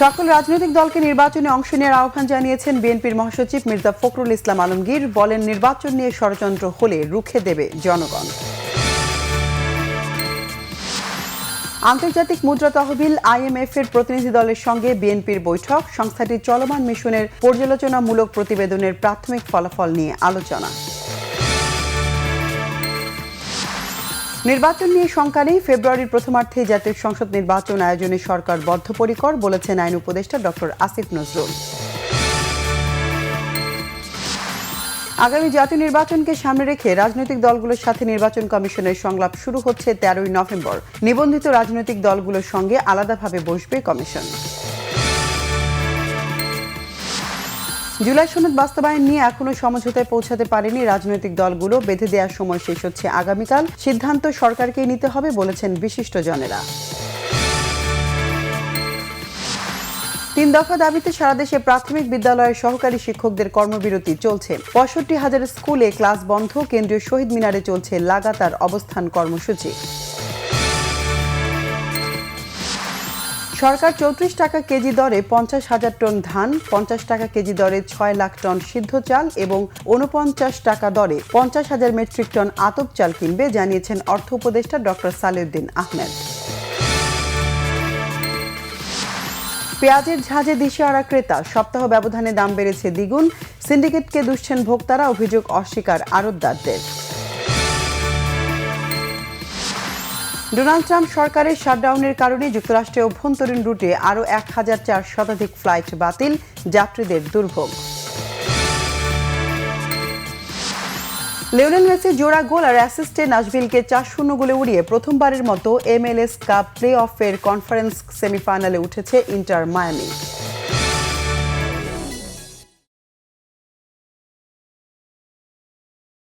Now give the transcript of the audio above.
সকল রাজনৈতিক দলকে নির্বাচনে অংশ নেওয়ার আহ্বান জানিয়েছেন বিএনপির মহাসচিব মির্জা ফখরুল ইসলাম আলমগীর। বলেন, নির্বাচন নিয়ে ষড়যন্ত্র হলে রুখে দেবে জনগণ। আন্তর্জাতিক মুদ্রা তহবিল আইএমএফ এর প্রতিনিধি দলের সঙ্গে বিএনপির বৈঠক। সংস্থাটির চলমান মিশনের পর্যালোচনামূলক প্রতিবেদনের প্রাথমিক ফলাফল নিয়ে আলোচনা। নির্বাচন নিয়ে শঙ্কা নেই ফেব্রুয়ারির প্রথমার্ধে জাতীয় সংসদ নির্বাচন আয়োজনে সরকার বদ্ধপরিকর, বলেছেন আইন উপদেষ্টা ডক্টর আসিফ নজরুল। আগামী জাতীয় নির্বাচনকে সামনে রেখে রাজনৈতিক দলগুলোর সাথে নির্বাচন কমিশনের সংলাপ শুরু হচ্ছে তেরোই নভেম্বর। নিবন্ধিত রাজনৈতিক দলগুলোর সঙ্গে আলাদাভাবে বসবে কমিশন। জুলাই সনদ বাস্তবায়ন নিয়ে এখনও সমঝোতায় পৌঁছাতে পারেনি রাজনৈতিক দলগুলো। বেঁধে দেওয়ার সময় শেষ হচ্ছে আগামীকাল। সিদ্ধান্ত সরকারকেই নিতে হবে বলেছেন বিশিষ্টজনেরা। তিন দফা দাবিতে সারা দেশে প্রাথমিক বিদ্যালয়ের সহকারী শিক্ষকদের কর্মবিরতি চলছে। পঁয়ষট্টি হাজার স্কুলে ক্লাস বন্ধ, কেন্দ্রীয় শহীদ মিনারে চলছে লাগাতার অবস্থান কর্মসূচি। সরকার চৌত্রিশ টাকা কেজি দরে পঞ্চাশ হাজার টন ধান, পঞ্চাশ টাকা কেজি দরে ছয় লাখ টন সিদ্ধ চাল এবং উনপঞ্চাশ টাকা দরে পঞ্চাশ হাজার মেট্রিক টন আতপ চাল কিনবে, জানিয়েছেন অর্থ উপদেষ্টা ডক্টর সালেউদ্দিন আহমেদ। পেঁয়াজের ঝাঁজে দিশেহারা ক্রেতা, সপ্তাহ ব্যবধানে দাম বেড়েছে দ্বিগুণ। সিন্ডিকেটকে দুষছেন ভোক্তারা, অভিযোগ অস্বীকার আড়তদারদের ডোনাল্ড ট্রাম্প সরকারের শাটডাউনের কারণে যুক্তরাষ্ট্রের অভ্যন্তরীণ রুটে আরও এক হাজার চার শতাধিক ফ্লাইট বাতিল, যাত্রীদের দুর্ভোগ। লিওনেল মেসি জোড়া গোল আর অ্যাসিস্টে নাশভিলকে চার শূন্য গোলে উড়িয়ে প্রথমবারের মতো এমএলএস কাপ প্লে অফের কনফারেন্স সেমিফাইনালে উঠেছে ইন্টার মায়ামি।